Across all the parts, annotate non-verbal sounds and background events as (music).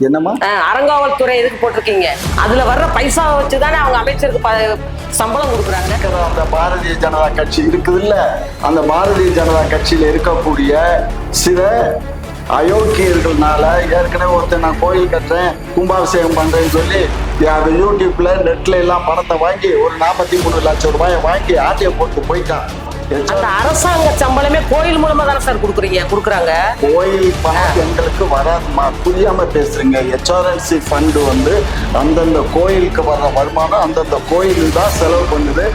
என்னம்மா? அஹ், அறங்காவல்துறை எதுக்கு போட்டிருக்கீங்க? அதுல வர்ற பைசாவை வச்சு தானே அவங்க அமைச்சருக்கு சம்பளம் கொடுக்குறாங்க. அந்த பாரதிய ஜனதா கட்சி இருக்குது இல்ல அந்த பாரதிய ஜனதா கட்சியில இருக்கக்கூடிய சில அயோக்கியர்கள்னால ஏற்கனவே ஒருத்தன் நான் கோயில் கட்டுறேன் கும்பாபிஷேகம் பண்றேன்னு சொல்லி அது யூடியூப்ல நெட்ல எல்லாம் பணத்தை வாங்கி ஒரு நாற்பத்தி மூணு லட்சம் ரூபாயை வாங்கி ஆட்டிய போட்டு போயிட்டான். அந்த அரசாங்க சம்பளமே கோயில் மூலமா தானே சார் கொடுக்குறீங்க கொடுக்குறாங்க? கோயில் பணம் எங்களுக்கு வராதுமா புரியாம பேசுறீங்க. ஹெச்ஆர்என்சி ஃபண்டு வந்து அந்தந்த கோயிலுக்கு வர்ற வருமானம் அந்தந்த கோயில் தான் செலவு பண்ணுது.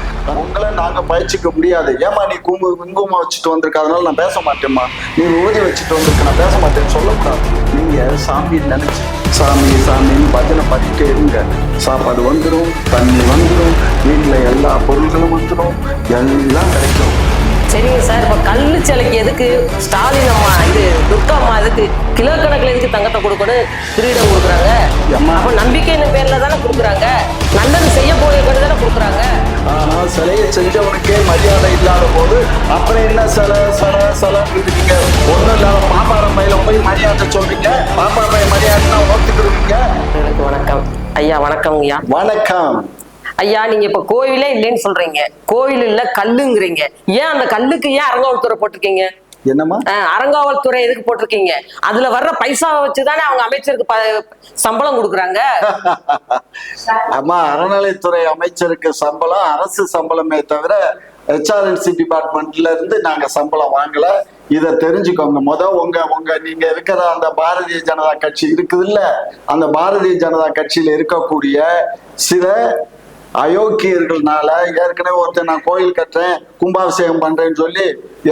உங்களை நாங்க பயிற்சிக்க முடியாது. ஏமா நீ குங்கு குங்குமம் வச்சுட்டு வந்திருக்க அதனால நான் பேச மாட்டேம்மா. நீ ஊதி வச்சுட்டு வந்திருக்க நான் பேச மாட்டேன்னு சொல்லக்கூடாது. நீங்க சாமி நினைச்சு சாமி சாமின்னு பஜனை பண்ணிட்டே இருங்க. சாப்பாடு வந்துடும் தண்ணி வந்துடும் வீட்டுல எல்லா பொருட்களும் வந்துடும் எல்லாம் கிடைக்கும் சரிங்க சார் இப்ப கல்லு சிலைக்கு எதுக்கு? ஸ்டாலின் அம்மா இது துர்கா அம்மா எதுக்கு? கிலோ கணக்குல எதுக்கு தங்கத்தை கொடுக்கணும் கிரீடம் கொடுக்குறாங்க. அப்ப நம்பிக்கையின் பேர்ல தானே கொடுக்குறாங்க? நல்லது செய்ய போய் தானே கொடுக்குறாங்க? ஆனா சிலையை செஞ்சவனுக்கே மரியாதை இல்லாத போது அப்புறம் என்ன சிலை சிலை சிலைன்னு இருக்கீங்க ஒண்ணும் இல்லாத பாப்பாரம் பையில போய் மரியாதை சொல்றீங்க. பாப்பா பை மரியாதைன்னா ஒத்துக்கிடுவீங்க எனக்கு வணக்கம். ஐயா வணக்கம் ஐயா வணக்கம். ஐயா நீங்க இப்ப கோயிலே இல்லைன்னு சொல்றீங்க. கோயில் இல்ல கல்லுங்கிறீங்க. ஏன் அந்த கல்லுக்கு ஏன் அறங்காவல்துறை போட்டிருக்கீங்க? என்னம்மா? அஹ், அறங்காவல்துறை எதுக்கு போட்டிருக்கீங்க? அதுல வர்ற பைசாவை வச்சு தானே அவங்க அமைச்சருக்கு சம்பளம் கொடுக்குறாங்க. (laughs) அம்மா அறநிலைத்துறை அமைச்சருக்கு சம்பளம் அரசு சம்பளமே தவிர ஹெச்ஆர்என்சி டிபார்ட்மெண்ட்ல இருந்து நாங்க சம்பளம் வாங்கல. இதை தெரிஞ்சுக்கோங்க. முத உங்க உங்க நீங்க இருக்கிற அந்த பாரதிய ஜனதா கட்சி இருக்குது இல்ல அந்த பாரதிய ஜனதா கட்சியில இருக்கக்கூடிய சில அயோக்கியர்கள்னால ஏற்கனவே ஒருத்தன் நான் கோயில் கட்டுறேன் கும்பாபிஷேகம் பண்றேன்னு சொல்லி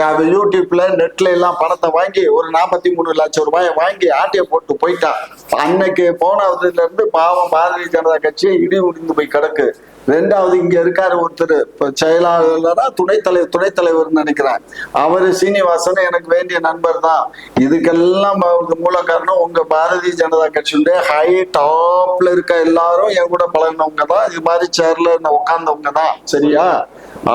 அது யூடியூப்ல நெட்ல எல்லாம் பணத்தை வாங்கி ஒரு நாற்பத்தி மூணு லட்சம் ரூபாயை வாங்கி ஆட்டிய போட்டு போயிட்டான். அன்னைக்கு போனதுல இருந்து பாவம் பாரதிய ஜனதா கட்சி இடி உடிந்து போய் கிடக்கு. ரெண்டாவது இங்க இருக்காரு ஒருத்தர். இப்ப செயலாளரா துணைத் தலைவர் துணைத் தலைவர் நினைக்கிறேன். அவரு சீனிவாசன் எனக்கு வேண்டிய நண்பர் தான். இதுக்கெல்லாம் மூல காரணம் உங்க பாரதிய ஜனதா கட்சியுடைய ஹை டாப்ல இருக்க எல்லாரும் என் கூட பழகினவங்க தான். இது மாதிரி சேர்ல உட்கார்ந்தவங்க தான். சரியா?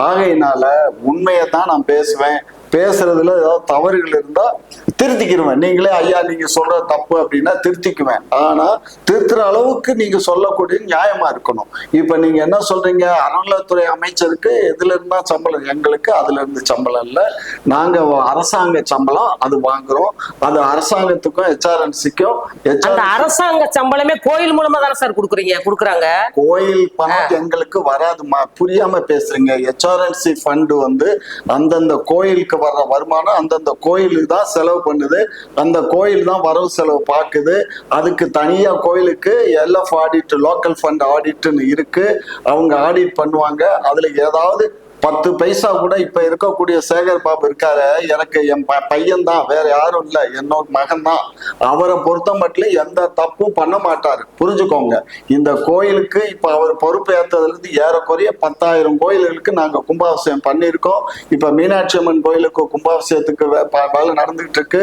ஆகையினால உண்மையை தான் நான் பேசுவேன். பேசுறதுல ஏதாவது தவறுகள் இருந்தா திருத்திக்கிருவேன். நீங்களே ஐயா நீங்க சொல்ற தப்பு அப்படின்னா திருத்திக்குவேன். ஆனா திருத்துற அளவுக்கு நீங்க சொல்லக்கூடிய நியாயமா இருக்கணும். இப்ப நீங்க என்ன சொல்றீங்க? அறநிலைத்துறை அமைச்சருக்கு எதுல இருந்தா சம்பளம்? எங்களுக்கு அதுல இருந்து சம்பளம் இல்ல. நாங்க அரசாங்க சம்பளம் அது வாங்குறோம். அது அரசாங்கத்துக்கும் ஹெச்ஆர்என்சிக்கும் அரசாங்க சம்பளமே கோயில் மூலமா தானே சார் கொடுக்குறீங்க? கொடுக்குறாங்க. கோயில் பணம் எங்களுக்கு வராதுமா புரியாம பேசுறீங்க. ஹெச்ஆர்என்சி ஃபண்டு வந்து அந்தந்த கோயிலுக்கு வர்ற வருமானம் அந்தந்த கோயிலுக்கு தான் செலவு பண்ணுது. அந்த கோயில் தான் வரவு செலவு பார்க்குது. அதுக்கு தனியாக கோயிலுக்கு எல்எஃப் ஆடிட் லோக்கல் ஃபண்ட் ஆடிட்னு இருக்கு. அவங்க ஆடிட் பண்ணுவாங்க. அதில் ஏதாவது பத்து பைசா கூட இப்ப இருக்கக்கூடிய சேகர் பாபு இருக்காரு. எனக்கு என் பையன் தான் வேற யாரும் இல்ல. என்னோட மகன் தான் அவரை பொறுத்த மட்டும் எந்த தப்பும் பண்ண மாட்டாரு. புரிஞ்சுக்கோங்க. இந்த கோயிலுக்கு இப்ப அவர் பொறுப்பு ஏற்றதுல இருந்து ஏறக்குறைய பத்தாயிரம் கோயில்களுக்கு நாங்க கும்பாபிஷேகம் பண்ணியிருக்கோம். இப்ப மீனாட்சி அம்மன் கோயிலுக்கு கும்பாபிஷேகத்துக்கு வேலை நடந்துகிட்டு இருக்கு.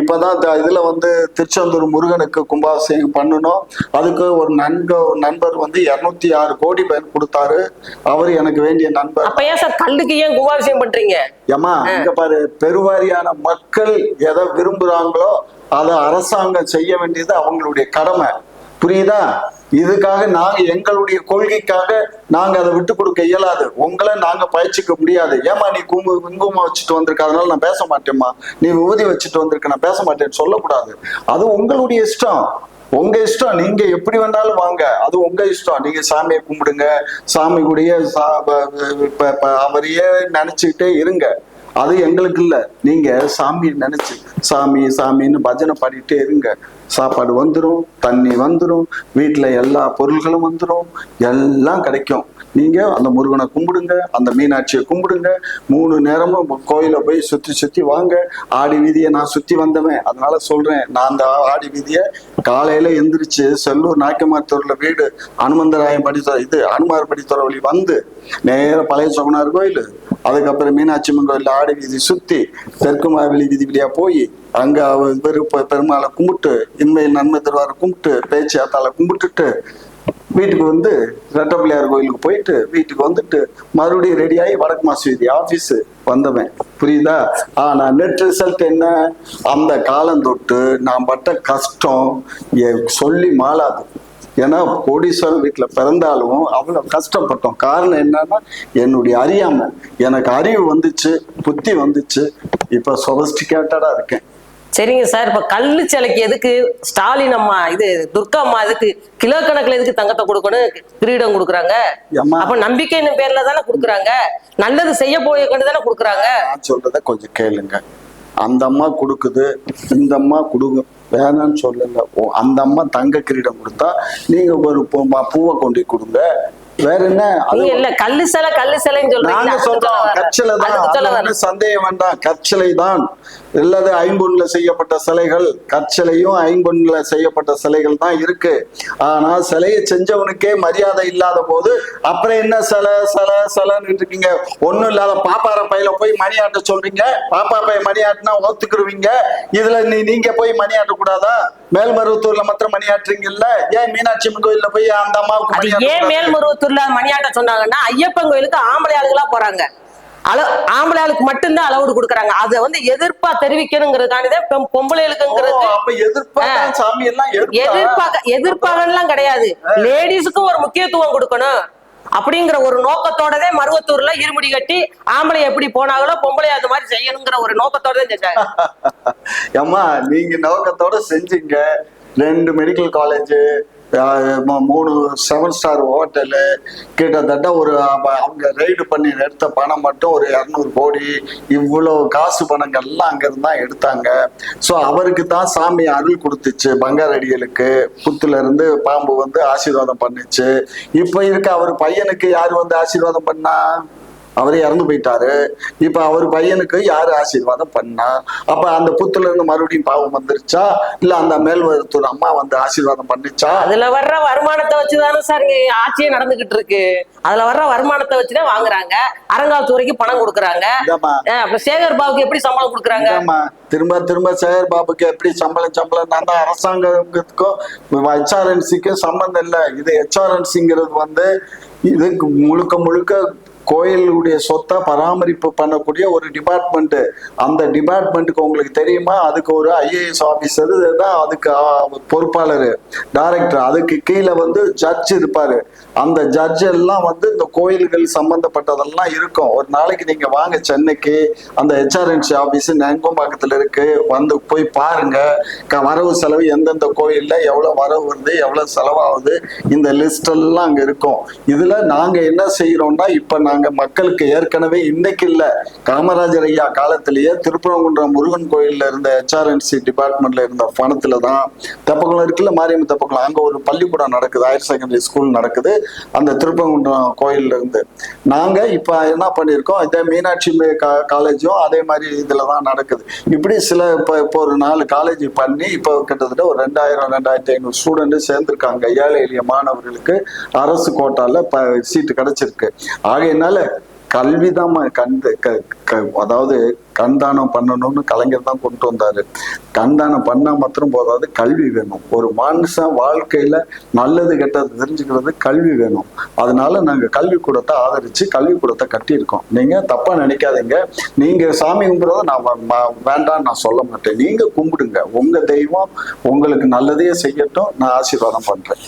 இப்பதான் இதுல வந்து திருச்செந்தூர் முருகனுக்கு கும்பாபிஷேகம் பண்ணணும். அதுக்கு ஒரு நன்க நண்பர் வந்து இருநூத்தி ஆறு கோடி பேர் கொடுத்தாரு. அவர் எனக்கு வேண்டிய நண்பர். ஏன் சார் கல்லுக்கு ஏன் கும்பாபிஷேகம் பண்றீங்க? ஏமா இங்க பாரு பெருவாரியான மக்கள் எதை விரும்புறாங்களோ அதை அரசாங்கம் செய்ய வேண்டியது அவங்களுடைய கடமை. புரியுதா? இதுக்காக நாங்க எங்களுடைய கொள்கைக்காக நாங்க அதை விட்டு கொடுக்க இயலாது. உங்களை நாங்க பயிற்சிக்க முடியாது. ஏமா நீ குங்கு குங்குமம் வச்சுட்டு வந்திருக்க அதனால நான் பேச மாட்டேம்மா. நீ ஊதி வச்சுட்டு வந்திருக்க நான் பேச மாட்டேன்னு சொல்லக்கூடாது. அது உங்களுடைய இஷ்டம். உங்க இஷ்டம். நீங்க எப்படி வேணாலும் வாங்க. அது உங்க இஷ்டம். நீங்க சாமியை கும்பிடுங்க. சாமி கூடிய சா- அவரையே நினைச்சுக்கிட்டே இருங்க. அது எங்களுக்கு இல்ல. நீங்க சாமியை நினைச்சு சாமி சாமின்னு பஜனை பாடிட்டே இருங்க. சாப்பாடு வந்துடும் தண்ணி வந்துடும் வீட்டில் எல்லா பொருள்களும் வந்துடும் எல்லாம் கிடைக்கும். நீங்கள் அந்த முருகனை கும்பிடுங்க அந்த மீனாட்சியை கும்பிடுங்க மூணு நேரமும் கோயிலை போய் சுற்றி சுற்றி வாங்க. ஆடி வீதியை நான் சுற்றி வந்தவன். அதனால சொல்கிறேன் நான் அந்த ஆடி வீதியை காலையில் எந்திரிச்சு செல்லூர் நாய்க்கமார் தெருவுல வீடு அனுமந்தராயம் படித்த இது அனுமார் படித்துறை வழி வந்து நேர பழைய சொகனார் கோயில். அதுக்கப்புறம் மீனாட்சி அம்மன் கோயில் ஆடி வீதி சுற்றி தெற்கு மாவெளி வீதி வழியாக போய் அங்கே அவர் பெருமாளை கும்பிட்டு இன்மையில் நன்மை தருவார் கும்பிட்டு பேச்சு அத்தால கும்பிட்டுட்டு வீட்டுக்கு வந்து ரெட்டப்பிள்ளையார் கோயிலுக்கு போயிட்டு வீட்டுக்கு வந்துட்டு மறுபடியும் ரெடியாகி வடக்கு மாசு ஆஃபீஸு வந்தவன். புரியுதா? ஆனா நெட் ரிசல்ட் என்ன? அந்த காலம் தொட்டு நான் பட்ட கஷ்டம் எ- சொல்லி மாளாது. ஏன்னா கோடீஸ்வரர் வீட்டில் பிறந்தாலும் அவ்வளோ கஷ்டப்பட்டோம். காரணம் என்னன்னா என்னுடைய அறியாமை. எனக்கு அறிவு வந்துச்சு புத்தி வந்துச்சு. இப்போ சொபஸ்டிகேட்டடாக இருக்கேன். சரிங்க சார் இப்ப கல்லு சிலைக்கு எதுக்கு ஸ்டாலின் அம்மா இது துர்கா அம்மா எதுக்கு கிலோ கணக்குல எதுக்கு தங்கத்தை கொடுக்கணும் கிரீடம் கொடுக்குறாங்க? அப்ப நம்பிக்கைன்னு பேர்ல தானே கொடுக்குறாங்க? நல்லது செய்ய போய் கண்டு தானே கொடுக்குறாங்க? சொல்றத கொஞ்சம் கேளுங்க. அந்த அம்மா கொடுக்குது இந்த அம்மா கொடுங்க வேணாம்னு சொல்லல. அந்த அம்மா தங்க கிரீடம் கொடுத்தா நீங்க ஒரு பூவை கொண்டு கொடுங்க. வேற என்ன? நீங்க இல்ல கல்லு சிலை கல்லு சிலைன்னு நாங்க சொல்றீங்க சொல்ல சொல்றோம். கற்சிலை தான். சந்தேகம் வேண்டாம். கற்சிலை தான். இல்லது ஐம்பொன்ல செய்யப்பட்ட சிலைகள் கற்சிலையும் ஐம்பொன்ல செய்யப்பட்ட சிலைகள் தான் இருக்கு. ஆனா சிலையை செஞ்சவனுக்கே மரியாதை இல்லாத போது அப்புறம் என்ன சிலை சிலை சிலைன்னு இருக்கீங்க ஒண்ணும் இல்லாத பாப்பார பையில போய் மணியாட்ட சொல்றீங்க பாப்பா பை மணியாட்டினா ஒத்துக்குருவீங்க. இதுல நீ நீங்க போய் மணியாட்ட கூடாதா மேல்மருவத்தூர்ல மாத்திரம் மணியாட்டுறீங்கல்ல? ஏன் மீனாட்சி அம்மன் கோயில்ல போய் அந்த அம்மாவுக்கு ஏன்? மேல்மருவத்தூர்ல மணியாட்ட சொன்னாங்கன்னா ஐயப்பன் கோயிலுக்கு ஆம்பளை ஆளுகளா போறாங்க. அள ஆம்பளை ஆளுக்கு மட்டும்தான் அலவுடு கொடுக்குறாங்க. அதை வந்து எதிர்ப்பா தெரிவிக்கணுங்கிறதுக்காண்டிதான் பெண் பொம்பளைகளுக்குங்கிறது ஓ, அப்ப எதிர்ப்பாதான் சாமி எல்லாம் எதிர்ப்பா? எதிர்பார்க்க எதிர்ப்பாகலாம் கிடையாது. லேடிஸுக்கும் ஒரு முக்கியத்துவம் கொடுக்கணும். அப்படிங்கிற ஒரு நோக்கத்தோடதே மருவத்தூர்ல இருமுடி கட்டி ஆம்பளை எப்படி போனாங்களோ பொம்பளை அது மாதிரி செய்யணுங்கிற ஒரு நோக்கத்தோட தான் செஞ்சாங்க. (laughs) அம்மா நீங்க நோக்கத்தோட செஞ்சீங்க. ரெண்டு மெடிக்கல் காலேஜ் மூணு செவன் ஸ்டார் ஹோட்டலு கிட்டத்தட்ட ஒரு அவங்க ரைடு பண்ணி எடுத்த பணம் மட்டும் ஒரு இரநூறு கோடி இவ்வளோ காசு பணங்கள்லாம் அங்கேருந்து தான் எடுத்தாங்க. ஸோ அவருக்கு தான் சாமி அருள் கொடுத்துச்சு பங்காரடிகளுக்கு புத்துல இருந்து பாம்பு வந்து ஆசீர்வாதம் பண்ணுச்சு. இப்போ இருக்க அவர் பையனுக்கு யார் வந்து ஆசீர்வாதம் பண்ணா? அவர் இறந்து போயிட்டாரு. இப்ப அவர் பையனுக்கு யாரு ஆசீர்வாதம் பண்ணா? அப்ப அந்த புத்துல இருந்து மறுபடியும் பாவம் வந்துருச்சா? இல்ல அந்த மேல்வரத்தூர் அம்மா வந்து ஆசீர்வாதம் பண்ணுச்சா? அதுல வர்ற வருமானத்தை வச்சுதானே சார் ஆட்சியே நடந்துகிட்டு இருக்கு. அதுல வர்ற வருமானத்தை வச்சுதான் வாங்குறாங்க. அறங்காவல்துறைக்கு பணம் கொடுக்குறாங்க. சேகர் பாபுக்கு எப்படி சம்பளம் கொடுக்குறாங்க? திரும்ப திரும்ப சேகர் பாபுக்கு எப்படி சம்பளம் சம்பளம்? நான் தான் அரசாங்கத்துக்கும் ஹெச்ஆர்என்சிக்கும் சம்பந்தம் இல்லை. இது ஹெச்ஆர்என்சிங்கிறது வந்து இதுக்கு முழுக்க முழுக்க கோயிலுடைய சொத்தை பராமரிப்பு பண்ணக்கூடிய ஒரு டிபார்ட்மெண்ட்டு அந்த டிபார்ட்மெண்ட்டுக்கு உங்களுக்கு தெரியுமா? அதுக்கு ஒரு ஐஏஎஸ் ஆஃபீஸர் தான் அதுக்கு பொறுப்பாளர் டைரக்டர் அதுக்கு கீழே வந்து ஜட்ஜ் இருப்பார். அந்த ஜட்ஜ் எல்லாம் வந்து இந்த கோயில்கள் சம்மந்தப்பட்டதெல்லாம் இருக்கும். ஒரு நாளைக்கு நீங்கள் வாங்க சென்னைக்கு அந்த ஹெச்ஆர்என்சி ஆஃபீஸ் நெங்கம்பாக்கத்துல இருக்குது வந்து போய் பாருங்கள் க- வரவு செலவு எந்தெந்த கோயிலில் எவ்வளோ வரவு வருது எவ்வளோ செலவாகுது இந்த லிஸ்ட் எல்லாம் இருக்கும். இதில் நாங்கள் என்ன செய்கிறோன்னா இப்போ நாங்கள் சொல்றாங்க மக்களுக்கு ஏற்கனவே இன்னைக்கு இல்ல. காமராஜர் ஐயா காலத்திலேயே திருப்பரங்குன்றம் முருகன் கோயில்ல இருந்த ஹெச்ஆர்என்சி டிபார்ட்மெண்ட்ல இருந்த பணத்துல தான் தெப்பக்குளம் இருக்குல்ல மாரியம்மன் தெப்பக்குளம்? அங்க ஒரு பள்ளிக்கூடம் நடக்குது. ஹையர் செகண்டரி ஸ்கூல் நடக்குது. அந்த திருப்பரங்குன்றம் கோயில்ல இருந்து. நாங்க இப்ப என்ன பண்ணியிருக்கோம்? இதே மீனாட்சி கா- காலேஜும் அதே மாதிரி இதுல தான் நடக்குது. இப்படி சில இப்போ இப்போ ஒரு நாலு காலேஜ் பண்ணி இப்போ கிட்டத்தட்ட ஒரு ரெண்டாயிரம் ரெண்டாயிரத்தி ஐநூறு ஸ்டூடெண்ட் சேர்ந்திருக்காங்க. ஏழை எளிய மாணவர்களுக்கு அரசு கோட்டால ப சீட்டு கிடைச்சிருக்கு. ஆக கல்விதான் கண்டு க க- அதாவது கண்தானம் பண்ணணும்னு கலைஞர் தான் கொண்டு வந்தாரு. கண்தானம் பண்ணா மாத்திரம் போதாது கல்வி வேணும். ஒரு மனுஷன் வாழ்க்கையில நல்லது கெட்டது தெரிஞ்சுக்கிறது கல்வி வேணும். அதனால நாங்க கல்விக்கூடத்தை ஆதரிச்சு கல்விக்கூடத்தை கட்டியிருக்கோம். நீங்க தப்பா நினைக்காதீங்க. நீங்க சாமி கும்பிடுறத நான் வேண்டாம் வேண்டாம்னு நான் சொல்ல மாட்டேன். நீங்க கும்பிடுங்க. உங்க தெய்வம் உங்களுக்கு நல்லதையே செய்யட்டும். நான் ஆசீர்வாதம் பண்றேன்.